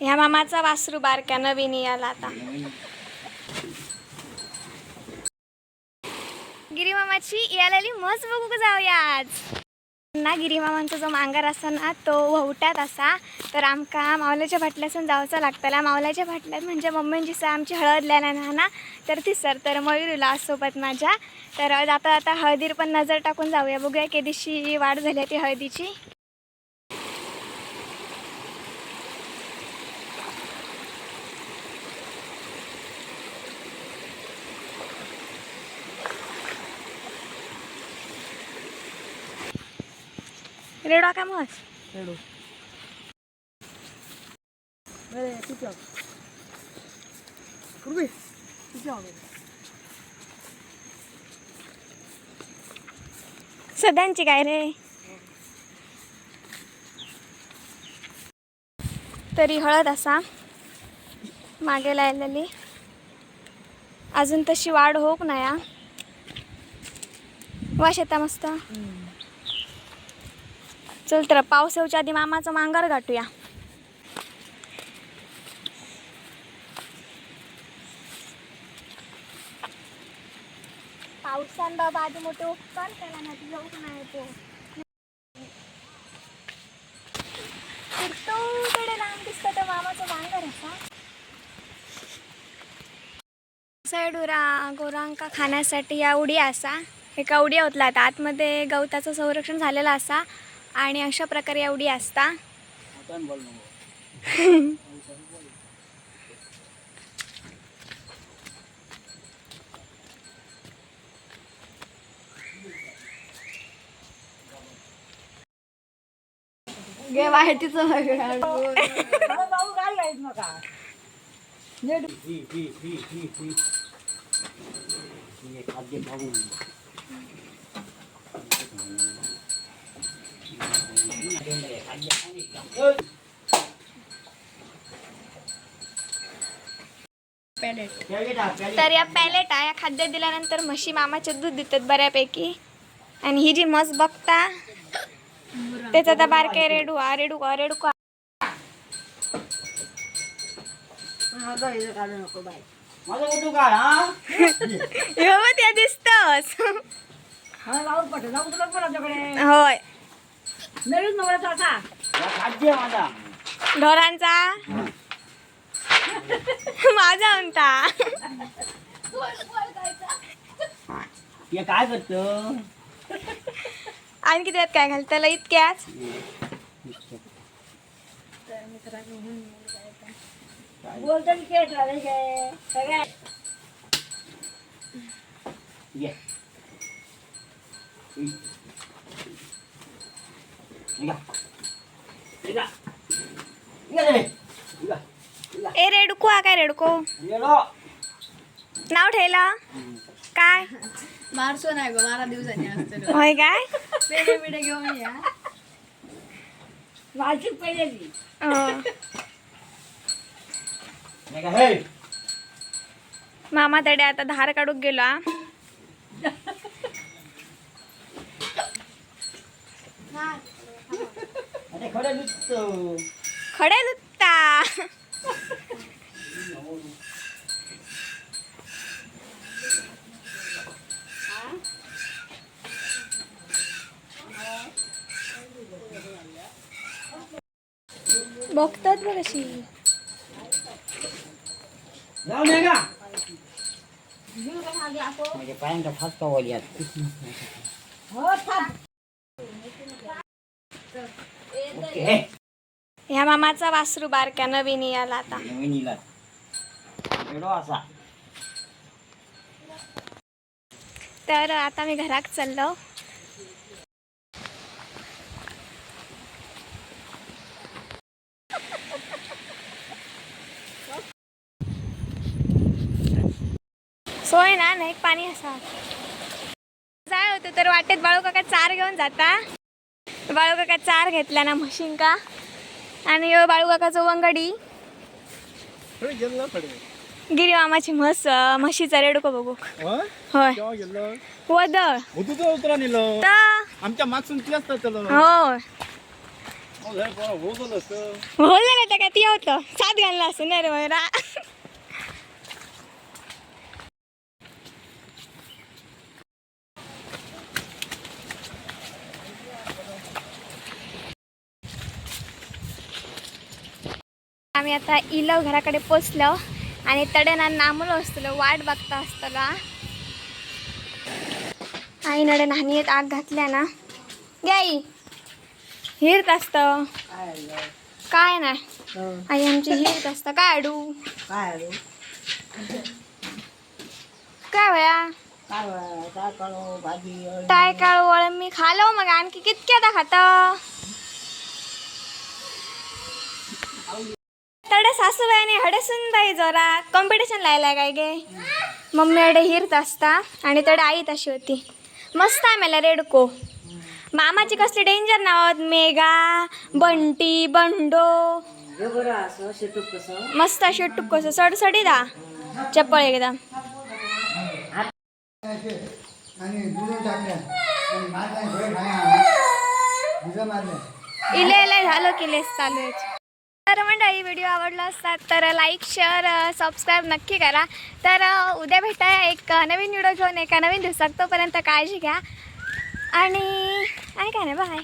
ह्या मामाचा वासरू बारक्या नवीन याला आता. गिरी मामाची यालाली मस्त बघू जाऊया आज. ना गिरी मामांचा जो मांगार असा ना तो वहुट्यात असा. तर आमका मावल्याच्या भाटल्यासून जावचं लागतला मावल्याच्या भाटल्यात म्हणजे मम्मींची सर आमची हळदल्याला ना ना. तर ती सर तर मयुरीला सोबत माझ्या. तर आता आता हळदीर पण नजर टाकून जाऊया. बघूया के दिवशी वाढ झाली ती हळदीची. रेडा का मस्त Pero. Vale, escucha. Curve. Escucha. सदांची काय रे तरी हळद असा मागे लायलेली अजून तशी वाढ होक नाही हा. वाश येता मस्त चल तर पाऊस येऊच्या आधी मामाचं मांगार गाठूया. पावसान बाबा आधी मोठे उपकार केला ना तुझा उक नाही तो कडे लांब दिसतं तर मामाचं मांगार असा सैडुरा गोरांका खाण्यासाठी या उडी असा. एका उडी होतला आता आतमध्ये गवताचं संरक्षण झालेलं असा. आणि अशा प्रकारे उडी असता. गे माहितीचं भाऊ तर या पॅलेट या खाद्य दिल्यानंतर म्हशी मामाचे दूध देतात बऱ्यापैकी. आणि ही जी म्हस बघता त्याचा आता बारके रेडू हा रेडू का रेडू का? होय. नवीन माझा. ढोरांचा माझा म्हणता. हे काय करतं? आणि किती काय घाल त्याला इतक्याच सगळ्या ये. ए रेडको हा काय रेडको. नाव ठेवलं काय मारसो नाही गो बारा दिवसांनी असतो होय काय पेढे बिडे घेऊन या माझी हे. मामा तडे आता धार काढूक गेलो हा. अरे खरं नुसतं. खडे लुत्ता बघतात बघ अशी जाऊ निघा. माझ्या पायांचा फास वाली आहेत. ओके. ह्या मामाचा वासरू बारक्या नवीन याला आता. नवीन असा तर आता मी घरात चाललो. सोय ना नाही पाणी असा. जाय होतं तर वाटेत बाळू काका चार घेऊन जाता. बाळू काका चार घेतल्या ना म्हशींका आणि ह्यो बाळू काकाचं वंगडी गिरी मामाची म्हस म्हशीचा रेडको बघू. होय. वदळ. आमच्या मागसून ती असतात चलो हो बोललं ना त्या काय ती होतं. सात घालला असं नाही रे आम्ही आता इलव घराकडे पोचलो आणि तडेना नामलो असतलो वाट बघता असतला. आई नडे एक आग घातल्या ना. गे आई. हिरत असत. काय नाही. आई आमची हिरत असत. काय अडू काय वया. टाय काळ वळ मी खालो मग. आणखी कितक्या खाता? तडे सासूबाईने हडसून बाई जरा कॉम्पिटिशन लायलाय काय गे मम्मी अडे हिरत असता आणि तडे आई तशी होती मस्त आहे मला रेडको मामाची कसली डेंजर नाव मेगा मेघा बंटी बंडो मस्त अशी टुक कसं सडसडी दा चप्पल एकदम इले इले झालं की लेस चालू आहे तर म्हणजे मंडळी व्हिडिओ आवडला असतात तर लाईक शेअर सबस्क्राईब नक्की करा. तर uh, उद्या भेटाय एक uh, नवीन व्हिडिओ घेऊन एका नवीन दिवसात. तोपर्यंत काळजी घ्या. आणि आणि काय नाही बाय